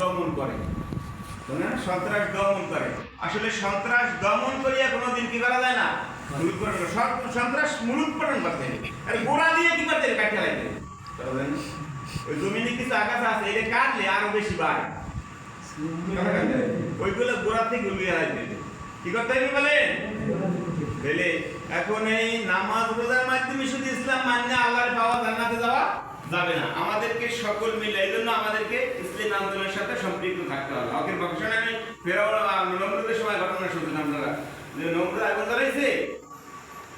দমন করে। সন্ত্রাস দমন করে। আসলে সন্ত্রাস দমন করিয়া কোনোদিন কি করা যায় না? সন্ত্রাস করতে আর গোড়া দিয়ে কি করতে লাগবে ওই জমিনে কিছু আছে এটা কাটলে আরও বেশি বাড়ে। ওইগুলো গোড়া থেকে কি করতে হবে বলেন পেলে এখন এই নামাজ রোজার মাধ্যমে শুধু ইসলাম মান্য আল্লাহর পাওয়া জান্নাতে যাওয়া যাবে না। আমাদেরকে সকল মিলে, এই জন্য আমাদেরকে আন্দোলনের সাথে সম্পৃক্ত থাকতে হবে। হকের বক্সনে আমি ফেরাও নমরুদের সময় ঘটনা শুনছিলাম আপনারা যে নমরুদ আগুন জ্বালাইছে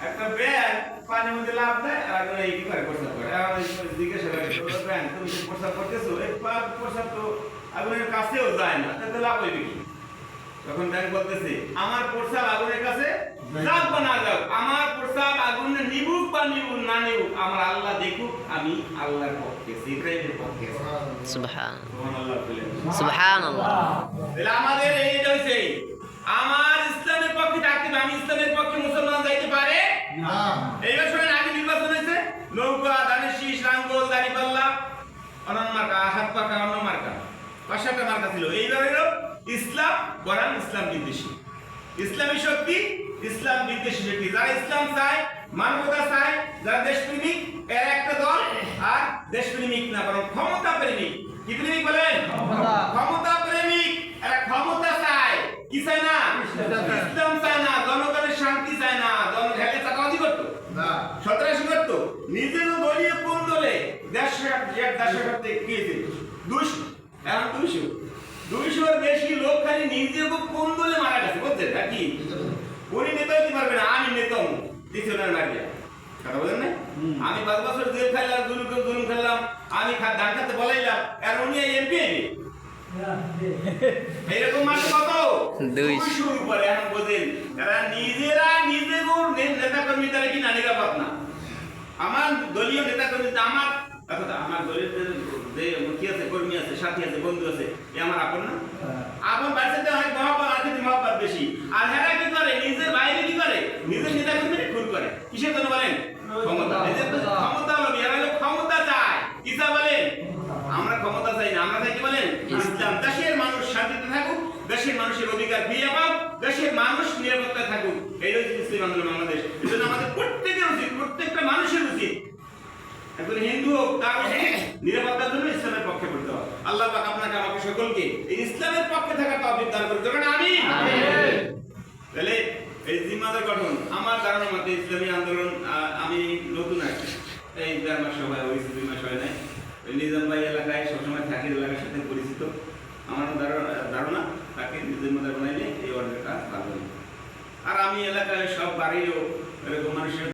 একটা ব্যাগ পানির মধ্যে লাভ দেয় আর আগুন এই প্রস্তাব করে আর জিজ্ঞাসা করে "তোমরা ব্যাগ তুমি কি প্রস্তাব করতেছো? এই প্রস্তাব তো আগুনের কাছেও যায় না তাতে লাভ হইবে কি? তখন ব্যাংক বলতেছে আমার প্রস্তাব আগুনের কাছে যাক বা না যাক আমার প্রস্তাব আগুনে বা নিবুক না নিবুক আমার আল্লাহ দেখুক আমি আল্লাহর পক্ষে সিক্রেটের পক্ষে সুবহান। সুবহানাল্লাহ তাহলে আমাদের হইছে আমার ইসলামের পক্ষে থাকতে আমি ইসলামের পক্ষে মুসলমান যাইতে পারে? এইবার শোনেন আগে নির্বাচন হয়েছে নৌকা শীষ দাড়িপাল্লা অনন্য মার্কা হাত পাকা অন্য মার্কা মার্কা ছিল। এইবার হলো ইসলাম বরান ইসলাম বিদ্বেষী। ইসলামী শক্তি ইসলাম বিদ্বেষী শক্তি। যারা ইসলাম চায় মানবতা চায় যারা দেশপ্রেমিক এর একটা দল আর দেশপ্রেমিক না বরং ক্ষমতা প্রেমিক। কি প্রেমিক বলেন? ক্ষমতা। প্রেমিক এরা ক্ষমতা চায়। কি চায় না? ইসলাম চায় না জনগণের শান্তি চায় না জন চাকাবাজি করতো। সন্ত্রাসী করতো। নিজেরও দলীয় কোন দলে দেড়শো দেড়শো করতে গিয়েছে দুইশো। এখন দুইশো। দুইশোর বেশি লোক খালি নিজেকে কোন দলে মারা গেছে বুঝছেন? নাকি? উনি নেতা হতে পারবে না আমি নেতা হব দ্বিতীয় নাম মারিয়া কথা বলেন না আমি পাঁচ বছর জেল খেললাম জুলুম জুলুম খেললাম আমি খা ধান খাতে বলাইলাম আর উনি এমপি এরকম মানুষ কত? দুইশো। দুইশোর উপরে এখন বোঝেন। তারা নিজেরা নিজেদের নেতা কর্মী তারা কি না নিরাপদ না? আমার দলীয় নেতা কর্মী আমার আমার দলীয় যে- কি আছে কর্মী আছে সাথী আছে বন্ধু আছে এ আমার আপন বাচ্চাতে অনেক মহাব্বত আর কিন্তু মহাব্বত বেশি আর হেরা কি করে নিজের বাইরে কি করে নিজের নেতা কর্মী খুন করে কিসের জন্য বলেন ক্ষমতা এদের তো ক্ষমতা হলো এরা হলো ক্ষমতা চায় কি চায় বলেন আমরা ক্ষমতা চাই না আমরা চাই কি বলেন ইসলাম দেশের মানুষ শান্তিতে থাকুক দেশের পাক দেশের মানুষ নিরাপত্তায় থাকুক এই হচ্ছে ইসলাম আন্দোলন বাংলাদেশ। এই জন্য আমাদের প্রত্যেকের উচিত প্রত্যেকটা মানুষের উচিত একজন হিন্দু হোক তার নিরাপত্তার জন্য ইসলামের পক্ষে পড়তে হবে। আল্লাহ পাক আপনাকে আমাকে সকলকে এই ইসলামের পক্ষে থাকার তৌফিক দান করুন। তখন আমি তাহলে এই জিম্মাদার গঠন আমার ধারণা মতে ইসলামী আন্দোলন আমি নতুন আছি। এই দেড় মাস সময় হয়েছে দুই মাস হয় নাই ওই নিজাম ভাই এলাকায় সবসময় থাকি এলাকার সাথে পরিচিত আমার ধারণা ধারণা তাকে জিম্মাদার বানাইলে এই অর্ডারটা ভালো আর আমি এলাকায় সব বাড়িও এরকম মানুষের